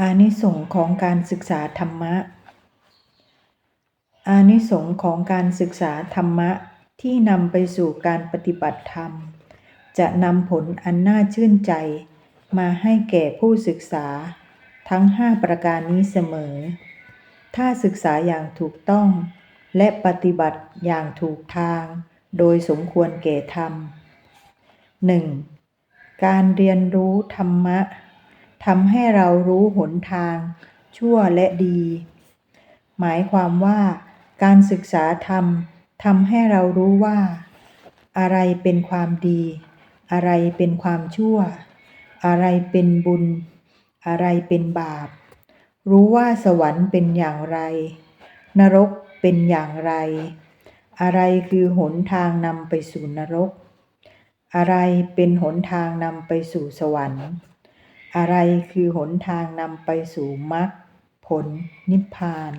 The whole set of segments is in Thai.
อานิสงส์ของการศึกษาธรรมะ อานิสงส์ของการศึกษาธรรมะที่นำไปสู่การปฏิบัติธรรม จะนำผลอันน่าชื่นใจ มาให้แก่ผู้ศึกษา ทั้งห้าประการนี้เสมอ ถ้าศึกษาอย่างถูกต้อง และปฏิบัติอย่างถูกทาง โดยสมควรแก่ธรรม 1. การเรียนรู้ธรรมะ ทำให้เรารู้หนทาง ชั่วและดี หมายความว่าการศึกษาธรรมทำให้เรารู้ว่า อะไรเป็นความดี อะไรเป็นความชั่ว อะไรเป็นบุญ อะไรเป็นบาป รู้ว่าสวรรค์เป็นอย่างไร นรกเป็นอย่างไร อะไรคือหนทางนำไปสู่นรก อะไรเป็นหนทางนำไปสู่สวรรค์ อะไรคือหนทางนำไปสู่มรรคผลนิพพาน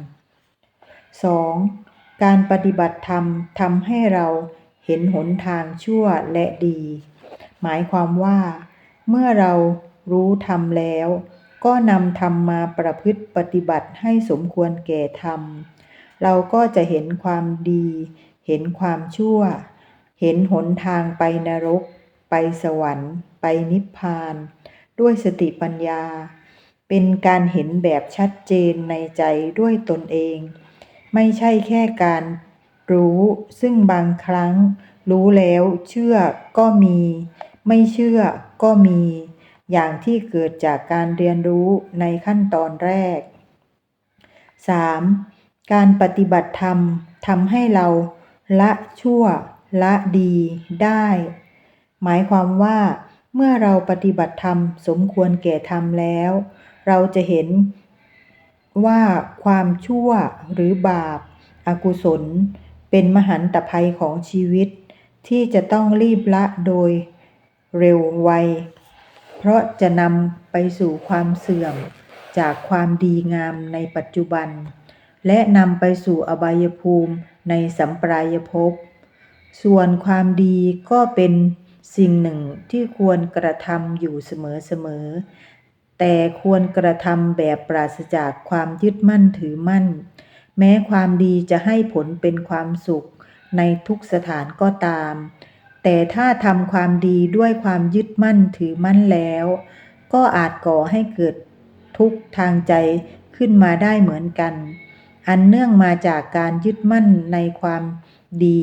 2. การปฏิบัติธรรมทำให้เราเห็นหนทางชั่วและดี หมายความว่า เมื่อเรารู้ธรรมแล้ว ก็นำธรรมมาประพฤติปฏิบัติให้สมควรแก่ธรรม เราก็จะเห็นความดี เห็นความชั่ว เห็นหนทางไปนรก ไปสวรรค์ ไปนิพพาน ด้วยสติปัญญา เป็นการเห็นแบบชัดเจนในใจด้วยตนเอง ไม่ใช่แค่การรู้ซึ่งบางครั้งรู้แล้วเชื่อก็มี ไม่เชื่อก็มี อย่างที่เกิดจากการเรียนรู้ในขั้นตอนแรก 3. การปฏิบัติธรรมทำให้เราละชั่ว ละดีได้ หมายความว่า เมื่อเราปฏิบัติธรรมสมควรแก่ธรรมแล้ว เราจะเห็นว่าความชั่วหรือบาปอากุศล เป็นมหันตภัยของชีวิต ที่จะต้องรีบละโดยเร็วไว เพราะจะนำไปสู่ความเสื่อมจากความดีงามในปัจจุบัน และนำไปสู่อบายภูมิในสัมปรายภพ ส่วนความดีก็เป็น สิ่งหนึ่งที่ควรกระทำอยู่เสมอๆ แต่ควรกระทำแบบปราศจากความยึดมั่นถือมั่น แม้ความดีจะให้ผลเป็นความสุขในทุกสถานก็ตาม แต่ถ้าทำความดีด้วยความยึดมั่นถือมั่นแล้ว ก็อาจก่อให้เกิดทุกข์ทางใจขึ้นมาได้เหมือนกัน อันเนื่องมาจากการยึดมั่นในความดี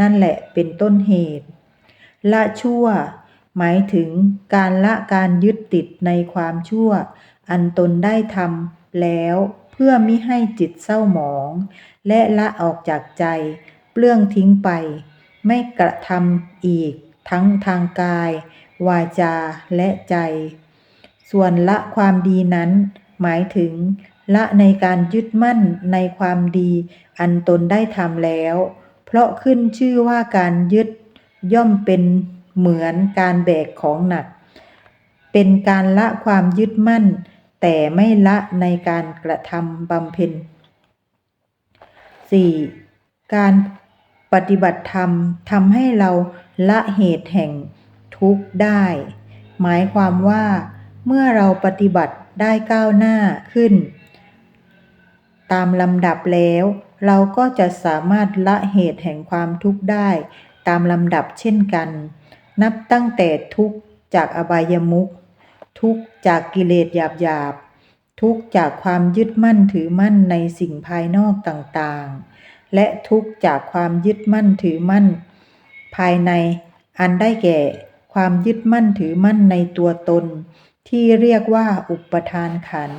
นั่นแหละเป็นต้นเหตุ ละชั่ว หมายถึงการละการยึดติดในความชั่ว อันตนได้ทำแล้วเพื่อมิให้จิตเศร้าหมอง และละออกจากใจ เปลื้องทิ้งไป ไม่กระทำอีก ทั้งทางกาย วาจาและใจ ส่วนละความดีนั้น หมายถึงละในการยึดมั่นในความดี อันตนได้ทำแล้ว เพราะขึ้นชื่อว่าการยึด ย่อมเป็นเหมือนการแบกของหนัก เป็นการละความยึดมั่น แต่ไม่ละในการกระทำบำเพ็ญ 4. การปฏิบัติธรรมทำให้เราละเหตุแห่งทุกข์ได้ หมายความว่า เมื่อเราปฏิบัติได้ก้าวหน้าขึ้น ตามลำดับแล้ว เราก็จะสามารถละเหตุแห่งความทุกข์ได้ ตามลำดับเช่นกัน นับตั้งแต่ทุกจากอบายมุขทุกจากกิเลสหยาบหยาบทุกจากความยึดมั่นถือมั่นในสิ่งภายนอกต่างๆ และทุกจากความยึดมั่นถือมั่น ภายในอันได้แก่ ความยึดมั่นถือมั่นในตัวตน ที่เรียกว่าอุปทานขัน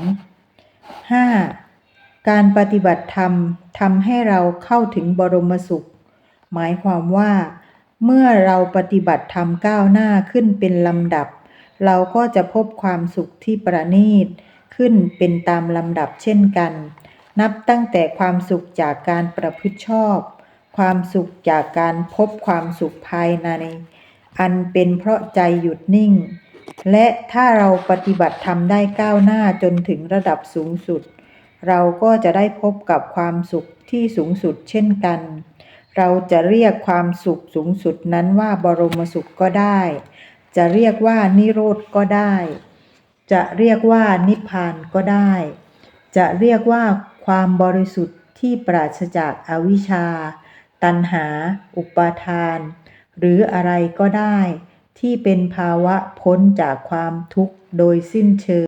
5. การปฏิบัติธรรมทำให้เราเข้าถึงบรมสุข หมายความว่า เมื่อเราปฏิบัติธรรมก้าวหน้าขึ้นเป็นลำดับ เราก็จะพบความสุขที่ประณีต ขึ้นเป็นตามลำดับเช่นกัน นับตั้งแต่ความสุขจากการประพฤติชอบ ความสุขจากการพบความสุขภายใน อันเป็นเพราะใจหยุดนิ่ง และถ้าเราปฏิบัติธรรมได้ก้าวหน้าจนถึงระดับสูงสุด เราก็จะได้พบกับความสุขที่สูงสุดเช่นกัน เราจะเรียกความสุขสูงสุดนั้นว่าบรมสุขก็ได้ จะเรียกว่านิโรธก็ได้ จะเรียกว่านิพพานก็ได้ จะเรียกว่าความบริสุทธิ์ที่ปราศจากอวิชชา ตัณหา อุปาทาน หรืออะไรก็ได้ ที่เป็นภาวะพ้นจากความทุกข์โดยสิ้นเชิง